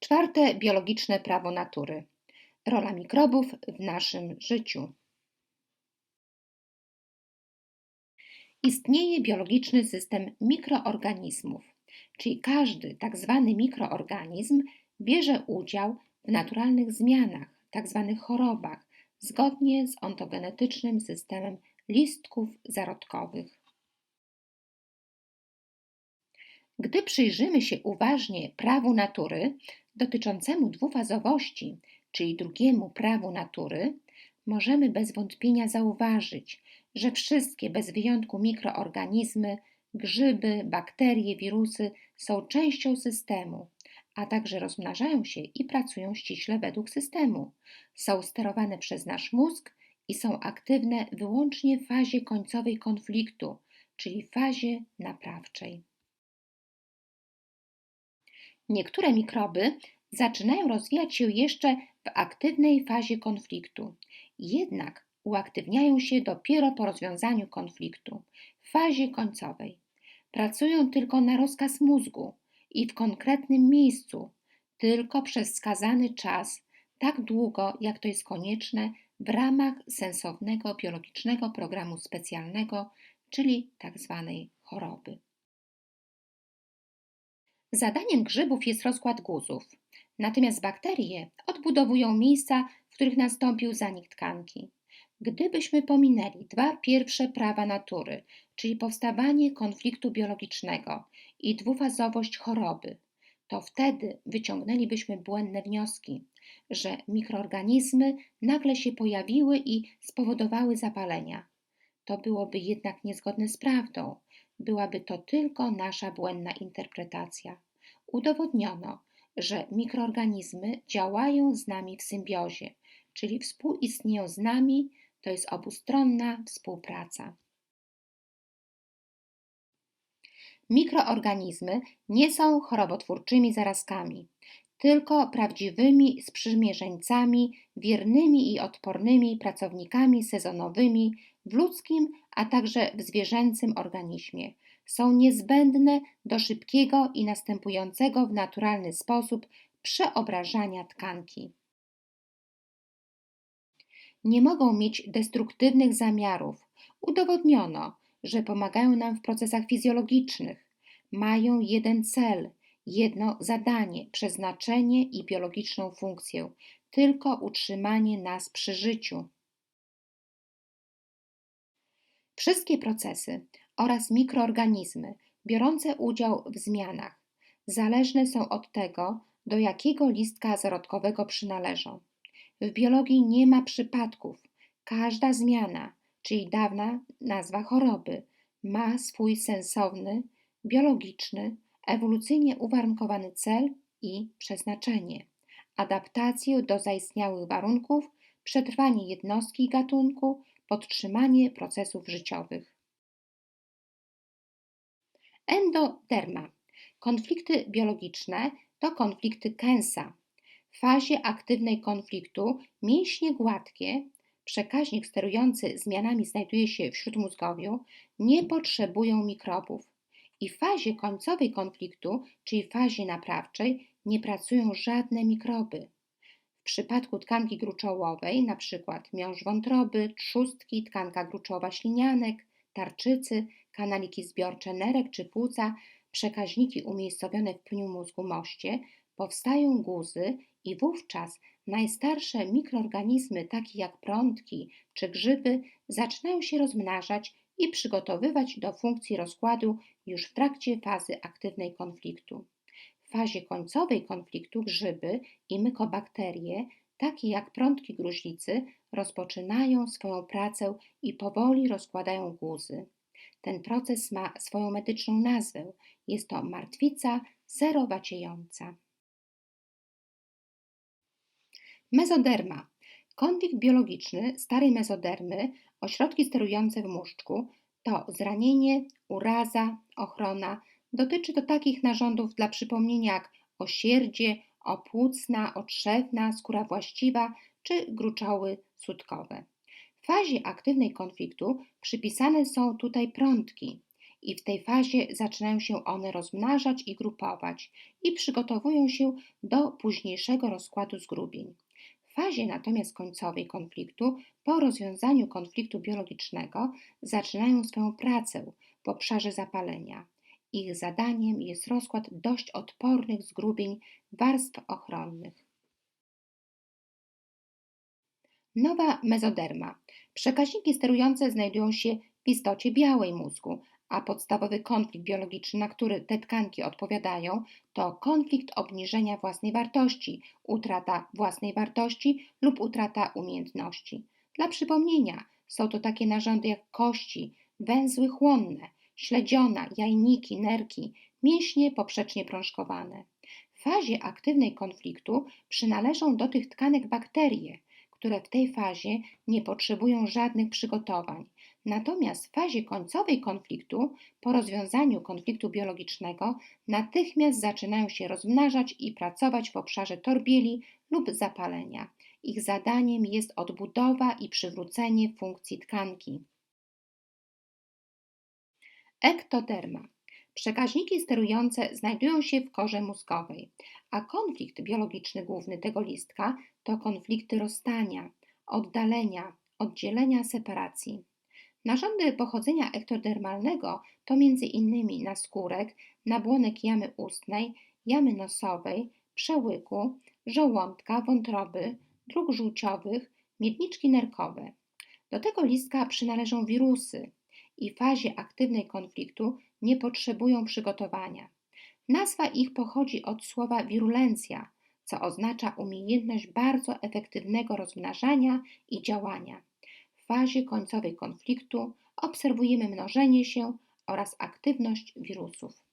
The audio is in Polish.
Czwarte biologiczne prawo natury. Rola mikrobów w naszym życiu. Istnieje biologiczny system mikroorganizmów, czyli każdy tak zwany mikroorganizm bierze udział w naturalnych zmianach, tak zwanych chorobach, zgodnie z ontogenetycznym systemem listków zarodkowych. Gdy przyjrzymy się uważnie prawu natury dotyczącemu dwufazowości, czyli drugiemu prawu natury, możemy bez wątpienia zauważyć, że wszystkie bez wyjątku mikroorganizmy, grzyby, bakterie, wirusy są częścią systemu, a także rozmnażają się i pracują ściśle według systemu. Są sterowane przez nasz mózg i są aktywne wyłącznie w fazie końcowej konfliktu, czyli fazie naprawczej. Niektóre mikroby zaczynają rozwijać się jeszcze w aktywnej fazie konfliktu, jednak uaktywniają się dopiero po rozwiązaniu konfliktu, w fazie końcowej. Pracują tylko na rozkaz mózgu i w konkretnym miejscu, tylko przez wskazany czas, tak długo jak to jest konieczne w ramach sensownego biologicznego programu specjalnego, czyli tzw. Tak choroby. Zadaniem grzybów jest rozkład guzów, natomiast bakterie odbudowują miejsca, w których nastąpił zanik tkanki. Gdybyśmy pominęli dwa pierwsze prawa natury, czyli powstawanie konfliktu biologicznego i dwufazowość choroby, to wtedy wyciągnęlibyśmy błędne wnioski, że mikroorganizmy nagle się pojawiły i spowodowały zapalenia. To byłoby jednak niezgodne z prawdą, byłaby to tylko nasza błędna interpretacja. Udowodniono, że mikroorganizmy działają z nami w symbiozie, czyli współistnieją z nami, to jest obustronna współpraca. Mikroorganizmy nie są chorobotwórczymi zarazkami, tylko prawdziwymi sprzymierzeńcami, wiernymi i odpornymi pracownikami sezonowymi w ludzkim, a także w zwierzęcym organizmie. Są niezbędne do szybkiego i następującego w naturalny sposób przeobrażania tkanki. Nie mogą mieć destruktywnych zamiarów. Udowodniono, że pomagają nam w procesach fizjologicznych. Mają jeden cel, jedno zadanie, przeznaczenie i biologiczną funkcję tylko utrzymanie nas przy życiu. Wszystkie procesy oraz mikroorganizmy biorące udział w zmianach zależne są od tego, do jakiego listka zarodkowego przynależą. W biologii nie ma przypadków. Każda zmiana, czyli dawna nazwa choroby, ma swój sensowny, biologiczny, ewolucyjnie uwarunkowany cel i przeznaczenie adaptację do zaistniałych warunków, przetrwanie jednostki gatunku, podtrzymanie procesów życiowych. Endoderma. Konflikty biologiczne to konflikty Kensa. W fazie aktywnej konfliktu mięśnie gładkie, przekaźnik sterujący zmianami znajduje się w śródmózgowiu, nie potrzebują mikrobów. I w fazie końcowej konfliktu, czyli fazie naprawczej, nie pracują żadne mikroby. Przypadku tkanki gruczołowej, np. miąższ wątroby, trzustki, tkanka gruczowa ślinianek, tarczycy, kanaliki zbiorcze nerek czy płuca, przekaźniki umiejscowione w pniu mózgu moście, powstają guzy i wówczas najstarsze mikroorganizmy, takie jak prądki czy grzyby, zaczynają się rozmnażać i przygotowywać do funkcji rozkładu już w trakcie fazy aktywnej konfliktu. W fazie końcowej konfliktu grzyby i mykobakterie, takie jak prądki gruźlicy, rozpoczynają swoją pracę i powoli rozkładają guzy. Ten proces ma swoją medyczną nazwę. Jest to martwica serowaciejąca. Mezoderma. Konflikt biologiczny starej mezodermy, ośrodki sterujące w muszczku, to zranienie, uraza, ochrona. Dotyczy to takich narządów dla przypomnienia jak osierdzie, opłucna, otrzewna, skóra właściwa czy gruczoły sutkowe. W fazie aktywnej konfliktu przypisane są tutaj prądki i w tej fazie zaczynają się one rozmnażać i grupować i przygotowują się do późniejszego rozkładu zgrubień. W fazie natomiast końcowej konfliktu, po rozwiązaniu konfliktu biologicznego, zaczynają swoją pracę w obszarze zapalenia. Ich zadaniem jest rozkład dość odpornych zgrubień warstw ochronnych. Nowa mezoderma. Przekaźniki sterujące znajdują się w istocie białej mózgu, a podstawowy konflikt biologiczny, na który te tkanki odpowiadają, to konflikt obniżenia własnej wartości, utrata własnej wartości lub utrata umiejętności. Dla przypomnienia, są to takie narządy jak kości, węzły chłonne, śledziona, jajniki, nerki, mięśnie poprzecznie prążkowane. W fazie aktywnej konfliktu przynależą do tych tkanek bakterie, które w tej fazie nie potrzebują żadnych przygotowań. Natomiast w fazie końcowej konfliktu, po rozwiązaniu konfliktu biologicznego, natychmiast zaczynają się rozmnażać i pracować w obszarze torbieli lub zapalenia. Ich zadaniem jest odbudowa i przywrócenie funkcji tkanki. Ektoderma. Przekaźniki sterujące znajdują się w korze mózgowej, a konflikt biologiczny główny tego listka to konflikty rozstania, oddalenia, oddzielenia, separacji. Narządy pochodzenia ektodermalnego to m.in. naskórek, nabłonek jamy ustnej, jamy nosowej, przełyku, żołądka, wątroby, dróg żółciowych, miedniczki nerkowe. Do tego listka przynależą wirusy i fazie aktywnej konfliktu nie potrzebują przygotowania. Nazwa ich pochodzi od słowa wirulencja, co oznacza umiejętność bardzo efektywnego rozmnażania i działania. W fazie końcowej konfliktu obserwujemy mnożenie się oraz aktywność wirusów.